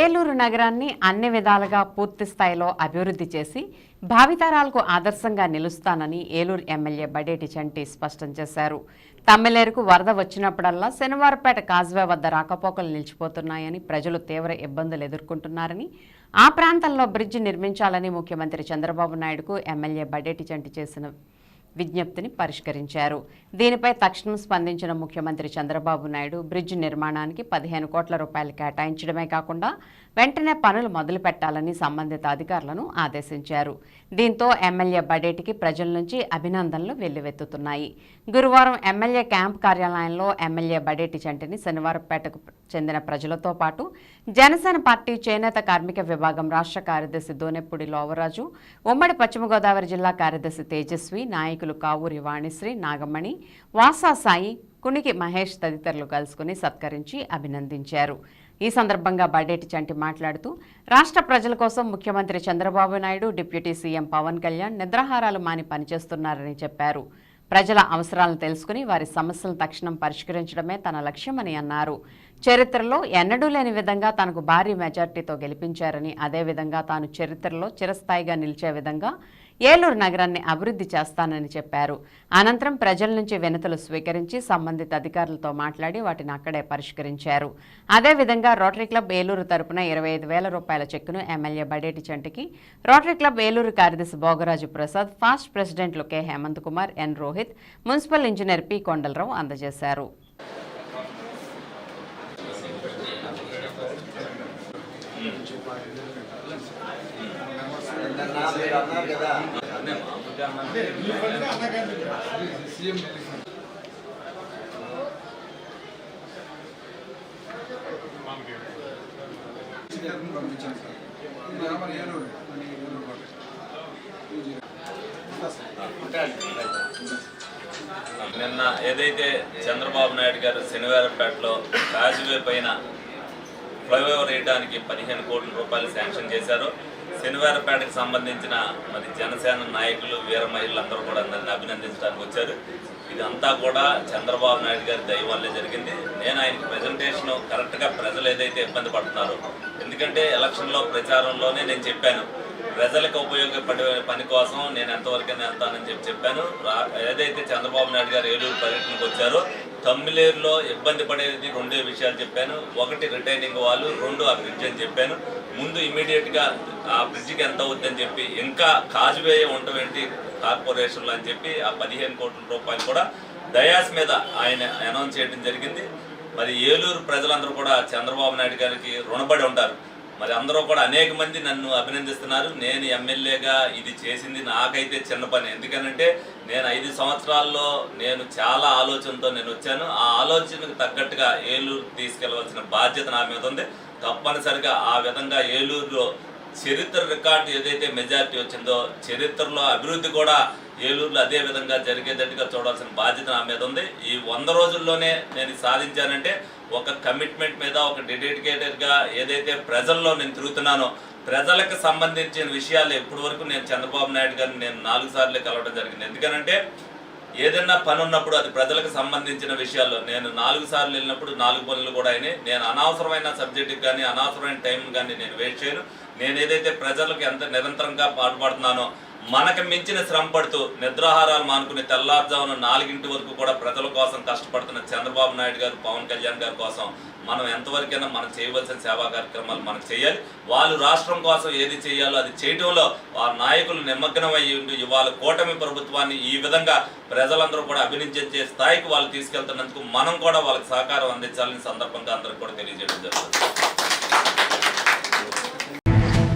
ఏలూరు నగరాన్ని అన్ని విధాలుగా పూర్తి స్థాయిలో అభివృద్ధి చేసి భావితరాలకు ఆదర్శంగా నిలుస్తానని ఏలూరు ఎమ్మెల్యే బడేటి చంటి స్పష్టం చేశారు. తమ్మిలేరుకు వరద వచ్చినప్పుడల్లా శనివారపేట కాజ్వే వద్ద రాకపోకలు నిలిచిపోతున్నాయని ప్రజలు తీవ్ర ఇబ్బందులు ఎదుర్కొంటున్నారని ఆ ప్రాంతంలో బ్రిడ్జి నిర్మించాలని ముఖ్యమంత్రి చంద్రబాబు నాయుడుకు ఎమ్మెల్యే బడేటి చంటి చేసిన విజ్ఞప్తిని పరిష్కరించారు. దీనిపై తక్షణం స్పందించిన ముఖ్యమంత్రి చంద్రబాబు నాయుడు బ్రిడ్జ్ నిర్మాణానికి పదిహేను కోట్ల రూపాయలు కేటాయించడమే కాకుండా వెంటనే పనులు మొదలు పెట్టాలని సంబంధిత అధికారులను ఆదేశించారు. దీంతో ఎమ్మెల్యే బడేటికి ప్రజల నుంచి అభినందనలు వెల్లువెత్తుతున్నాయి. గురువారం ఎమ్మెల్యే క్యాంప్ కార్యాలయంలో ఎమ్మెల్యే బడేటి చంటిని శనివారంపేటకు చెందిన ప్రజలతో పాటు జనసేన పార్టీ చేనేత కార్మిక విభాగం రాష్ట్ర కార్యదర్శి దోనెప్పుడి లోవరాజు ఉమ్మడి పశ్చిమ గోదావరి జిల్లా కార్యదర్శి తేజస్వి నాయకులు కావూరి వాణిశ్రీ నాగమణి వాసా సాయి కునికి మహేష్ తదితరులు కలుసుకుని సత్కరించి అభినందించారు. ఈ సందర్భంగా బడేటి చంటి మాట్లాడుతూ రాష్ట్ర ప్రజల కోసం ముఖ్యమంత్రి చంద్రబాబు నాయుడు డిప్యూటీ సీఎం పవన్ కళ్యాణ్ నిద్రాహారాలు మాని పనిచేస్తున్నారని చెప్పారు. ప్రజల అవసరాలను తెలుసుకుని వారి సమస్యలను తక్షణం పరిష్కరించడమే తన లక్ష్యమని అన్నారు. చరిత్రలో ఎన్నడూ లేని విధంగా తనకు భారీ మెజార్టీతో గెలిపించారని అదేవిధంగా తాను చరిత్రలో చిరస్థాయిగా నిలిచే విధంగా ఏలూరు నగరాన్ని అభివృద్ధి చేస్తానని చెప్పారు. అనంతరం ప్రజల నుంచి వినతులు స్వీకరించి సంబంధిత అధికారులతో మాట్లాడి వాటిని అక్కడే పరిష్కరించారు. అదేవిధంగా రోటరీ క్లబ్ ఏలూరు తరపున ఇరవై ఐదు వేల రూపాయల చెక్కును ఎమ్మెల్యే బడేటి చంటికి రోటరీ క్లబ్ ఏలూరు కార్యదర్శి భోగరాజు ప్రసాద్ ఫాస్ట్ ప్రెసిడెంట్లు K Hemanth Kumar N Rohit municipal engineer P Kondalarao అందజేశారు. పంపించాను సార్ ఏలూరు అని ఏలూరు నిన్న ఏదైతే చంద్రబాబు నాయుడు గారు శనివారంపేటలో రాజువే పైన ఫ్లైఓవర్ వేయడానికి పదిహేను కోట్ల రూపాయలు శాంక్షన్ చేశారు. శనివారపేటకు సంబంధించిన మరి జనసేన నాయకులు వీర మహిళలు అందరూ కూడా నన్ను అభినందించడానికి వచ్చారు. ఇదంతా కూడా చంద్రబాబు నాయుడు గారి దయ వల్లే జరిగింది. నేను ఆయనకి ప్రజెంటేషన్ కరెక్ట్గా ప్రజలు ఏదైతే ఇబ్బంది పడుతున్నారో ఎందుకంటే ఎలక్షన్లో ప్రచారంలోనే నేను చెప్పాను. ప్రజలకు ఉపయోగపడే పని కోసం నేను ఎంతవరకైనా వెళ్తానని చెప్పి చెప్పాను. రా- ఏదైతే చంద్రబాబు నాయుడు గారు ఏలూరు పర్యటనకు వచ్చారో తమ్మిలేరులో ఇబ్బంది పడేది రెండే విషయాలు చెప్పాను. ఒకటి రిటైనింగ్ వాళ్ళు రెండు ఆ బ్రిడ్జ్ అని చెప్పాను. ముందు ఇమీడియట్గా ఆ బ్రిడ్జికి ఎంత అవుద్దని చెప్పి ఇంకా కాజువే ఉండవేంటి కార్పొరేషన్లో అని చెప్పి ఆ పదిహేను కోట్ల రూపాయలు కూడా దయాస్ మీద ఆయన అనౌన్స్ చేయడం జరిగింది. మరి ఏలూరు ప్రజలందరూ కూడా చంద్రబాబు నాయుడు గారికి రుణపడి ఉంటారు. మరి అందరూ కూడా అనేక మంది నన్ను అభినందిస్తున్నారు. నేను ఎమ్మెల్యేగా ఇది చేసింది నాకైతే చిన్న పని. ఎందుకనంటే నేను ఐదు సంవత్సరాల్లో నేను చాలా ఆలోచనతో నేను వచ్చాను. ఆ ఆలోచనకు తగ్గట్టుగా ఏలూరు తీసుకెళ్ళవలసిన బాధ్యత నా మీద ఉంది. తప్పనిసరిగా ఆ విధంగా ఏలూరులో చరిత్ర రికార్డు ఏదైతే మెజారిటీ వచ్చిందో చరిత్రలో అభివృద్ధి కూడా ఏలూరులో అదే విధంగా జరిగేటట్టుగా చూడాల్సిన బాధ్యత నా మీద ఉంది. ఈ వంద రోజుల్లోనే నేను సాధించానంటే ఒక కమిట్మెంట్ మీద ఒక డెడికేటెడ్గా ఏదైతే ప్రజల్లో నేను తిరుగుతున్నానో ప్రజలకు సంబంధించిన విషయాలు ఇప్పటి వరకు నేను చంద్రబాబు నాయుడు గారిని నేను నాలుగు సార్లు కలవడం జరిగింది. ఎందుకనంటే ఏదైనా పని ఉన్నప్పుడు అది ప్రజలకు సంబంధించిన విషయాల్లో నేను నాలుగు సార్లు వెళ్ళినప్పుడు నాలుగు పనులు కూడా అయినాయి. నేను అనవసరమైన సబ్జెక్టుకి కానీ అనవసరమైన టైం కానీ నేను వేస్ట్ చేయను. నేను ఏదైతే ప్రజలకు ఎంత నిరంతరంగా పాటుపడుతున్నానో మనకు మించిన శ్రమ పడుతూ నిద్రాహారాలు మానుకుని తెల్లారుజామున నాలుగింటి వరకు కూడా ప్రజల కోసం కష్టపడుతున్న చంద్రబాబు నాయుడు గారు పవన్ కళ్యాణ్ గారి కోసం మనం ఎంతవరకైనా మనం చేయవలసిన సేవా కార్యక్రమాలు మనం చేయాలి. వాళ్ళు రాష్ట్రం కోసం ఏది చేయాలో అది చేయటంలో ఆ నాయకులు నిమగ్నం అయ్యి ఉండి ఇవాళ కూటమి ప్రభుత్వాన్ని ఈ విధంగా ప్రజలందరూ కూడా అభినందించే స్థాయికి వాళ్ళు తీసుకెళ్తున్నందుకు మనం కూడా వాళ్ళకి సహకారం అందించాలని సందర్భంగా అందరికి కూడా తెలియజేయడం జరుగుతుంది.